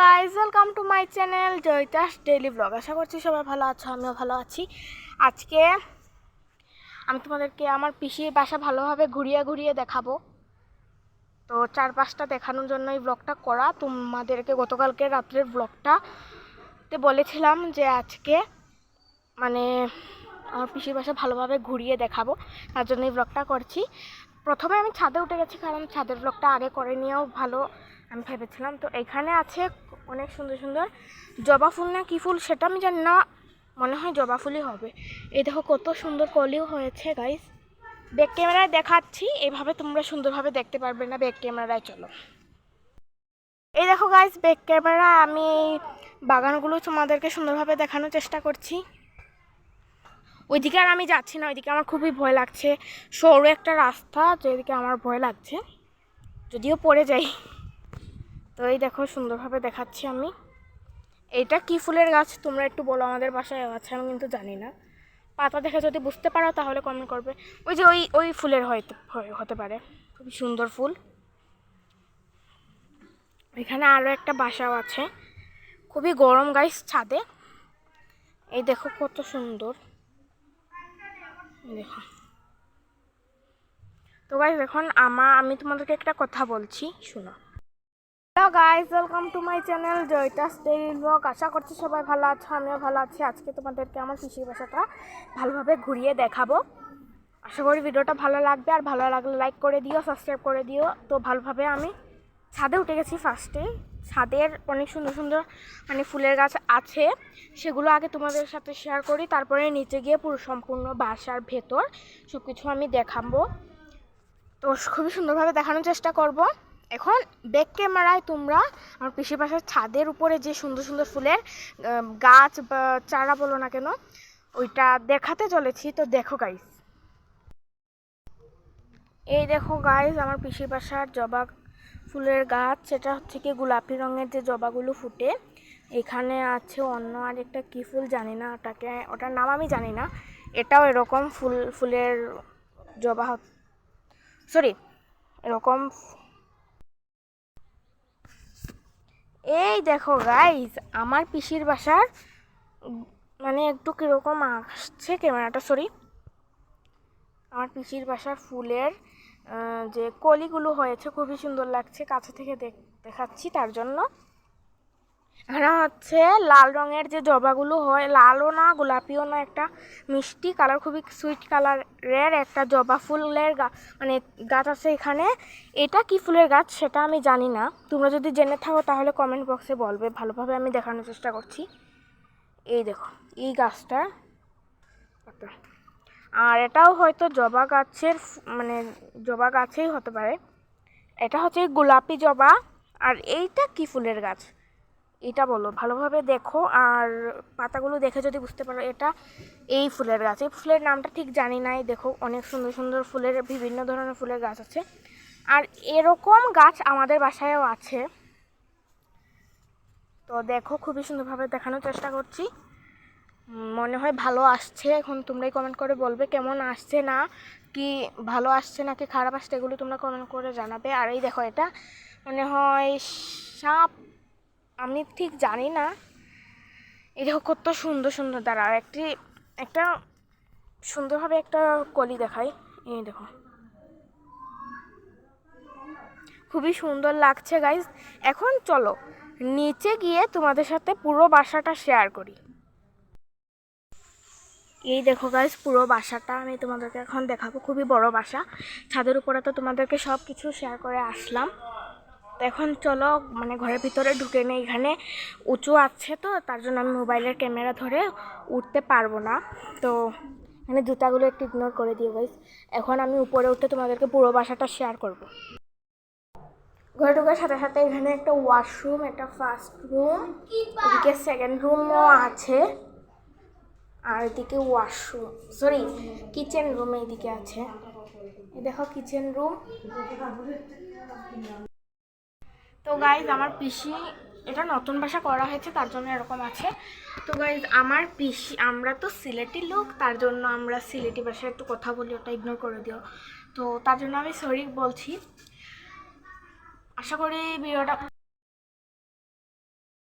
Guys welcome to my channel Joyita's daily vlog আশা করছি সবাই ভালো আছো, আমিও ভালো আছি। আজকে আমি তোমাদেরকে আমার পিসির বাসা ভালোভাবে ঘুরিয়ে ঘুরিয়ে দেখাবো। তো চারপাশটা দেখানোর জন্য এই ব্লগটা করা। তোমাদেরকে গতকালকে রাত্রের ব্লগটা তে বলেছিলাম যে আজকে মানে আমার পিসির বাসা ভালোভাবে ঘুরিয়ে দেখাবো। তার জন্য এই ব্লগটা করছি। প্রথমে আমি ছাদে উঠে গেছি, কারণ ছাদের ব্লগটা আগে করে নিয়েও ভালো আমি ভেবেছিলাম, তো এখানে আছে অনেক সুন্দর সুন্দর জবা ফুল না কী ফুল সেটা আমি জানি না। মনে হয় জবা ফুলই হবে। এই দেখো কত সুন্দর কলিও হয়েছে গাইস ব্যাক ক্যামেরায় দেখাচ্ছি, এভাবে তোমরা সুন্দরভাবে দেখতে পারবে না ব্যাক ক্যামেরায়, চলো। এই দেখো গাইস ব্যাক ক্যামেরা, আমি বাগানগুলো তোমাদেরকে সুন্দরভাবে দেখানোর চেষ্টা করছি। ওইদিকে আর আমি যাচ্ছি না, ওইদিকে আমার খুবই ভয় লাগছে। সরু একটা রাস্তা, যেদিকে আমার ভয় লাগছে। যদিও পড়ে যাই। তো এই দেখো, সুন্দরভাবে দেখাচ্ছি আমি। এটা কি ফুলের গাছ? তোমরা একটু বলো আমাদের বাসায় আছে আমি কিন্তু জানি না। পাতা দেখে যদি বুঝতে পারো, তাহলে কমেন্ট করবে। ওই যে ওই ওই ফুলের হয়তো হতে পারে। খুবই সুন্দর ফুল। এখানে আরও একটা বাসাও আছে। খুবই গরম গাইস ছাদে। এই দেখো, কত সুন্দর। দেখো। তো গাইস এখন আমা, আমি তোমাদেরকে একটা কথা বলছি, শোনো। Hello guys welcome to my channel Joyita's daily vlog আশা করছি সবাই ভালো আছো, আমিও ভালো আছি। আজকে তোমাদেরকে আমার পিসির বাসাটা ভালোভাবে ঘুরিয়ে দেখাবো। আশা করি ভিডিওটা ভালো লাগবে, আর ভালো লাগলে লাইক করে দিও সাবস্ক্রাইব করে দিও। তো ভালোভাবে আমি ছাদে উঠে গেছি ফার্স্টে ছাদের অনেক সুন্দর সুন্দর মানে ফুলের গাছ আছে, সেগুলো আগে তোমাদের সাথে শেয়ার করি। তারপরে নিচে গিয়ে পুরো সম্পূর্ণ বাসার ভেতর সব কিছু আমি দেখাবো। তো খুবই সুন্দরভাবে দেখানোর চেষ্টা করব। এখন ব্যাক ক্যামেরায় তোমরা। আমার পিসির পাশের ছাদের উপরে যে সুন্দর সুন্দর ফুলের গাছ বা চারা বলো না কেন, ওইটা দেখাতে চলেছি। তো দেখো গাইস এই দেখো গাইস আমার পিসির বাসার জবা ফুলের গাছ। সেটা হচ্ছে কি গোলাপি রঙের যে জবাগুলো ফুটে, এখানে আছে অন্য আর একটা কী ফুল জানি না ওটাকে, ওটার নাম আমি জানি না। এটাও এরকম ফুল, ফুলের জবা সরি এরকম এই দেখো গাইজ আমার পিসির বাসার মানে একটু কীরকম আসছে ক্যামেরাটা সরি আমার পিসির বাসার ফুলের যে কলিগুলো হয়েছে, খুবই সুন্দর লাগছে, কাছে থেকে দেখ- দেখাচ্ছি তার জন্য। এখানে হচ্ছে লাল রঙের যে জবাগুলো হয়, লালও না, গোলাপিও না, একটা মিষ্টি কালার, খুবই সুইট কালারের একটা জবা ফুলের মানে গাছ আছে এখানে। এটা কি ফুলের গাছ সেটা আমি জানি না। তোমরা যদি জেনে থাকো তাহলে কমেন্ট বক্সে বলবে। ভালোভাবে আমি দেখানোর চেষ্টা করছি। এই দেখো, এই গাছটা। আর এটাও হয়তো জবা গাছের মানে জবা গাছেই হতে পারে। এটা হচ্ছে গোলাপি জবা। আর এইটা কি ফুলের গাছ? এটা বলো, ভালোভাবে দেখো আর পাতাগুলো দেখে যদি বুঝতে পারো এটা এই ফুলের গাছ। এই ফুলের নামটা ঠিক জানি নাই, দেখো অনেক সুন্দর সুন্দর ফুলের, বিভিন্ন ধরনের ফুলের গাছ আছে। আর এরকম গাছ আমাদের বাসায়ও আছে। তো দেখো, খুবই সুন্দরভাবে দেখানোর চেষ্টা করছি। মনে হয় ভালো আসছে, এখন তোমরাই কমেন্ট করে বলবে কেমন আসছে না, কি ভালো আসছে নাকি খারাপ আসছে, এগুলো তোমরা কমেন্ট করে জানাবে। আর এই দেখো এটা, মনে হয় সাপ আমি ঠিক জানি না। দেখো কত সুন্দর সুন্দর। দাঁড়া, একটি, একটা সুন্দরভাবে একটা কলি দেখাই। এই দেখো। খুবই সুন্দর লাগছে গাইজ এখন চলো, নিচে গিয়ে তোমাদের সাথে পুরো বাসাটা শেয়ার করি। এই দেখো গাইজ পুরো বাসাটা আমি তোমাদেরকে এখন দেখাবো। খুবই বড় বাসা। ছাদের উপরে তো তোমাদেরকে সব কিছু শেয়ার করে আসলাম। এখন চলো মানে ঘরের ভিতরে ঢুকে নেই এখানে। উঁচু আছে তো, তার জন্য আমি মোবাইলের ক্যামেরা ধরে উঠতে পারব না। তো এখানে জুতাগুলো একটু ইগনোর করে দিও গাইজ এখন আমি উপরে উঠে তোমাদেরকে পুরো বাসাটা শেয়ার করব। ঘরে ঢোকার সাথে সাথে এখানে একটা ওয়াশরুম একটা ফার্স্ট রুম এদিকে সেকেন্ড রুমও আছে, আর এদিকে ওয়াশরুম সরি কিচেন রুম এইদিকে আছে। দেখো কিচেন রুম তো গাইজ আমার পিসি, এটা নতুন বাসা করা হয়েছে, তার জন্য এরকম আছে। তো গাইজ আমার পিসি, আমরা তো সিলেটি লোক, তার জন্য আমরা সিলেটি ভাষায় একটু কথা বলি, ওটা ইগনোর করে দিও। তো তার জন্য আমি সরি বলছি। আশা করি ভিডিওটা